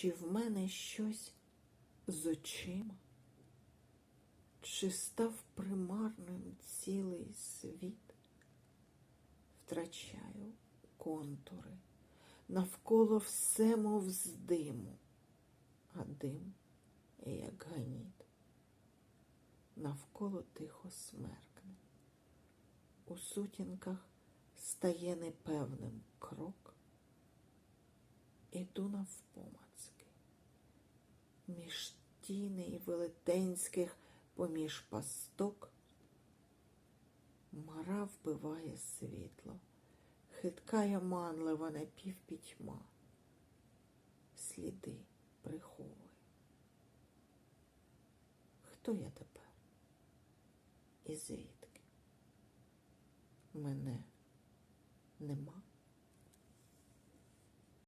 Чи в мене щось з очима? Чи став примарним цілий світ? Втрачаю контури, навколо все, мов з диму, а дим, як ганіт, навколо тихо смеркне. У сутінках стає непевним крок. Іду навпомацки, між тіней велетенських, поміж пасток. Мара вбиває світло, хиткає манлива напівпітьма, сліди приховує. Хто я тепер? І звідки? Мене нема.